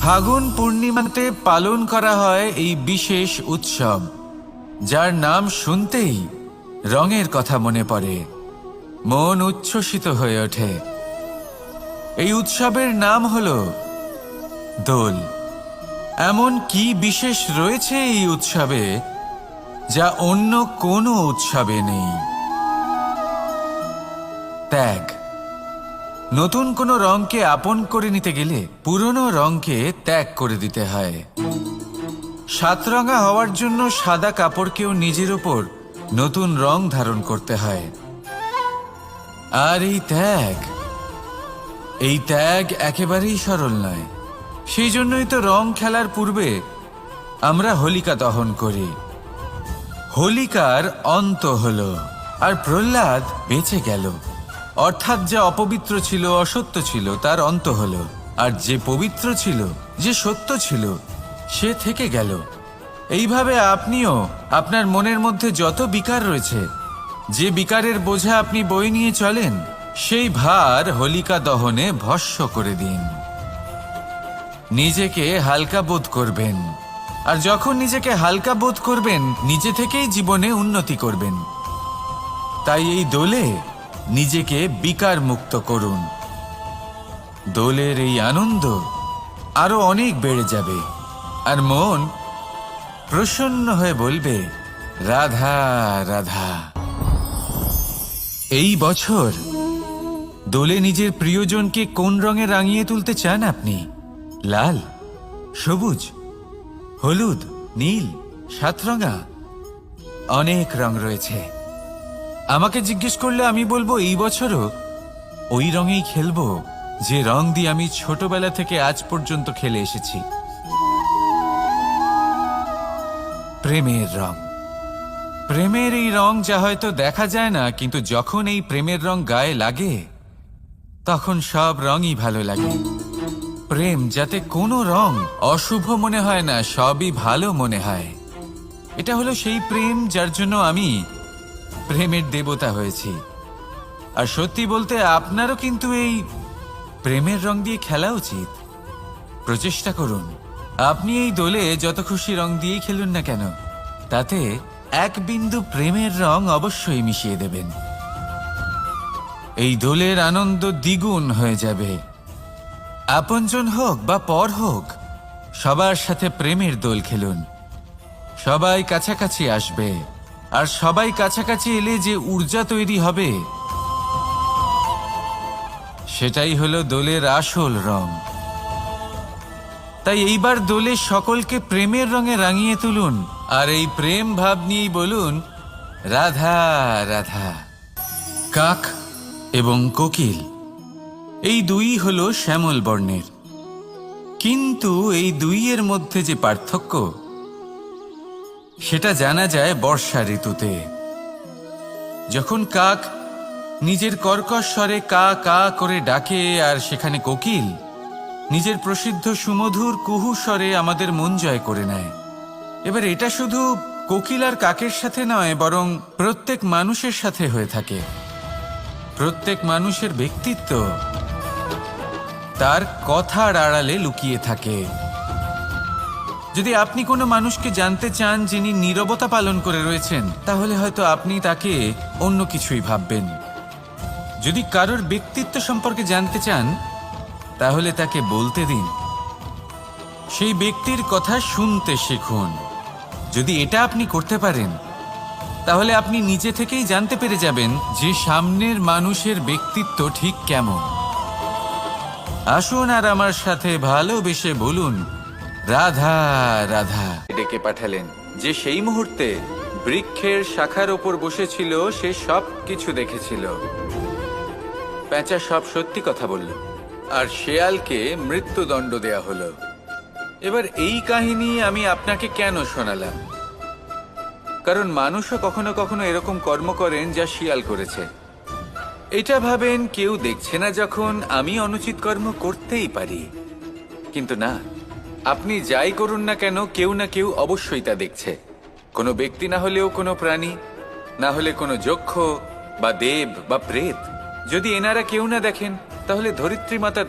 ফাগুন পূর্ণিমাতে পালন করা হয় এই বিশেষ উৎসব, যার নাম শুনতেই রঙের কথা মনে পড়ে, মন উচ্ছ্বসিত হয়ে ওঠে। এই উৎসবের নাম হল দোল। এমন কি বিশেষ রয়েছে এই উৎসবে, যা অন্য কোনো উৎসবে নেই? ত্যাগ। নতুন কোনো রংকে আপন করে নিতে গেলে পুরনো রংকে ত্যাগ করে দিতে হয়। সাতরঙা হওয়ার জন্য সাদা কাপড়কেও নিজের ওপর নতুন রং ধারণ করতে হয়। আর এই ত্যাগ এই ত্যাগ একেবারেই সরল নয়। সেই জন্যই তো রং খেলার পূর্বে আমরা হোলিকা দহন করি। হোলিকার অন্ত হল, আর প্রহ্লাদ বেঁচে গেল। অর্থাৎ যা অপবিত্র ছিল, অসত্য ছিল, তার অন্ত হল। আর যে পবিত্র ছিল, যে সত্য ছিল, সে থেকে গেল। এইভাবে আপনিও আপনার মনের মধ্যে যত বিকার রয়েছে, যে বিকারের বোঝা আপনি বয়ে নিয়ে চলেন, সেই ভার হোলিকা দহনে ভস্য করে দিন। নিজেকে হালকা বোধ করবেন। আর যখন নিজেকে হালকা বোধ করবেন, নিজে থেকেই জীবনে উন্নতি করবেন। তাই এই দোলে নিজেকে বিকার মুক্ত করুন। দোলের এই আনন্দ আরও অনেক বেড়ে যাবে। আর মন প্রসন্ন হয়ে বলবে, রাধা রাধা। এই বছর দোলে নিজের প্রিয়জনকে কোন রঙে রাঙিয়ে তুলতে চান আপনি? লাল, সবুজ, হলুদ, নীল সাতরঙা অনেক রং রয়েছে। আমাকে জিজ্ঞেস করলে আমি বলব, এই বছরও ওই রঙেই খেলব, যে রং দিয়ে আমি ছোটবেলা থেকে আজ পর্যন্ত খেলে এসেছি। প্রেমের রং। প্রেমের এই রং যা হয়তো দেখা যায় না, কিন্তু যখন এই প্রেমের রং গায়ে লাগে, তখন সব রঙই ভালো লাগে। প্রেম যাতে কোনো রং অশুভ মনে হয় না, সবই ভালো মনে হয়। এটা হলো সেই প্রেম যার জন্য আমি প্রেমের দেবতা হয়েছি। আর সত্যি বলতে আপনারও কিন্তু এই প্রেমের রং দিয়ে খেলা উচিত। প্রচেষ্টা করুন। আপনি এই দোলে যত খুশি রং দিয়েই খেলুন না কেন, তাতে এক বিন্দু প্রেমের রং অবশ্যই মিশিয়ে দেবেন। এই দোলের আনন্দ দ্বিগুণ হয়ে যাবে। আপনজন হোক বা পর হোক, সবার সাথে প্রেমের দোল খেলুন। সবাই কাছাকাছি আসবে। আর সবাই কাছাকাছি এলে যে ঊর্জা তৈরি হবে, সেটাই হলো দোলের আসল রং। তাই এইবার দোলে সকলকে প্রেমের রঙে রাঙিয়ে তুলুন, আর এই প্রেম ভাব নিয়েই বলুন, রাধা রাধা, কাক এবং কোকিল। এই দুই হলো শ্যামল বর্ণের। কিন্তু এই দুইয়ের মধ্যে যে পার্থক্য সেটা জানা যায় বর্ষা ঋতুতে। যখন কাক নিজের কর্কশ স্বরে কা কা করে ডাকে আর সেখানে কোকিল নিজের প্রসিদ্ধ সুমধুর কুহু স্বরে আমাদের মন জয় করে নেয়। এবার এটা শুধু কোকিল আর কাকের সাথে নয়, বরং প্রত্যেক মানুষের সাথে হয়ে থাকে। প্রত্যেক মানুষের ব্যক্তিত্ব তার কথার আড়ালে লুকিয়ে থাকে। যদি আপনি কোনো মানুষকে জানতে চান যিনি নীরবতা পালন করে রয়েছেন, তাহলে হয়তো আপনি তাকে অন্য কিছুই ভাববেন। যদি কারোর ব্যক্তিত্ব সম্পর্কে জানতে চান, তাহলে তাকে বলতে দিন। সেই ব্যক্তির কথা শুনতে শিখুন। যদি এটা আপনি করতে পারেন, তাহলে আপনি নিজে থেকেই জানতে পেরে যাবেন যে সামনের মানুষের ব্যক্তিত্ব ঠিক কেমন। আসুন আর আমার সাথে ভালোবেসে বলুন রাধা রাধা। ডেকে পাঠালেন, যে সেই মুহূর্তে বৃক্ষের শাখার ওপর বসেছিল, সে সব কিছু দেখেছিল। প্যাঁচা সব সত্যি কথা বলল, আর শেয়ালকে মৃত্যুদণ্ড দেয়া হলো। এবার এই কাহিনী আমি আপনাকে কেন শোনালাম? কারণ মানুষও কখনো কখনো এরকম কর্ম করেন যা শিয়াল করেছে। এটা ভাবেন কেউ দেখছে না যখন আমি অনুচিত কর্ম করতেই পারি। কিন্তু না আপনি যাই করুন না কেন, কেউ না কেউ অবশ্যই তা দেখছে। কোনো ব্যক্তি না হলেও কোনো প্রাণী, না হলে কোনো যক্ষ বা দেব বা প্রেত। যদি এনারা কেউ না দেখেন, তাহলে ধরিত্রী মাতা